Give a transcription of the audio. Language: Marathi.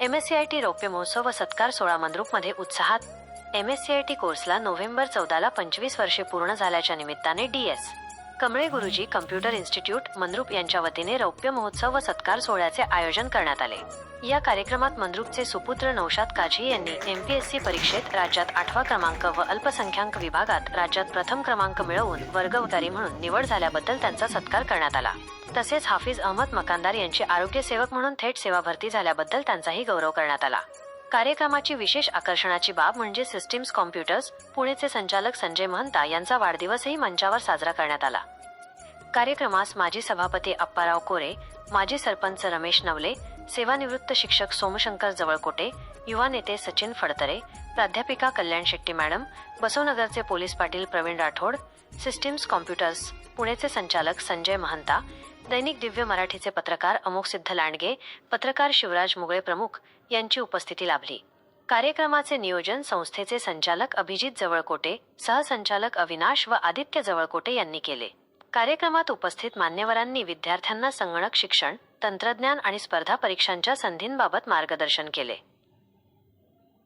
M S C I T रौप्य महोत्सव व सत्कार सोळा मंद्रुपमध्ये उत्साहात. M S C I T कोर्सला November चौदाला पंचवीस वर्षे पूर्ण झाल्याच्या निमित्ताने डी एस कमळे गुरुजी कम्प्युटर इन्स्टिट्यूट मंद्रुप यांच्या वतीने रौप्य महोत्सव व सत्कार सोहळ्याचे आयोजन करण्यात आले. या कार्यक्रमात मंद्रुपचे सुपुत्र नौशाद काझी यांनी एमपीएससी परीक्षेत राज्यात आठवा क्रमांक व अल्पसंख्याक विभागात राज्यात प्रथम क्रमांक मिळवून वर्गवतारी म्हणून निवड झाल्याबद्दल त्यांचा सत्कार करण्यात आला. तसेच हाफिज अहमद मकानदार यांची आरोग्य सेवक म्हणून थेट सेवा भरती झाल्याबद्दल त्यांचाही गौरव करण्यात आला. कार्यक्रमाची विशेष आकर्षणाची बाब म्हणजे सिस्टीम्स कॉम्प्युटर्स पुणेचे संचालक संजय महंता यांचा वाढदिवसही मंचावर साजरा करण्यात आला. कार्यक्रमास माजी सभापती अप्पाराव कोरे माजी सरपंच रमेश नवले सेवानिवृत्त शिक्षक सोमशंकर जवळकोटे युवा नेते सचिन फडतरे प्राध्यापिका Kalyan Shetty madam बसवनगरचे police Patil Pravin Rathod systems computers पुणेचे संचालक संजय महंता दैनिक दिव्य मराठीचे पत्रकार अमोक सिद्ध लांडगे पत्रकार शिवराज मुगळे प्रमुख यांची उपस्थिती लाभली. कार्यक्रमाचे नियोजन संस्थेचे संचालक अभिजित जवळकोटे सहसंचालक अविनाश व आदित्य जवळकोटे यांनी केले. कार्यक्रमात उपस्थित मान्यवरांनी विद्यार्थ्यांना संगणक शिक्षण तंत्रज्ञान आणि स्पर्धा परीक्षांच्या संधींबाबत मार्गदर्शन केले.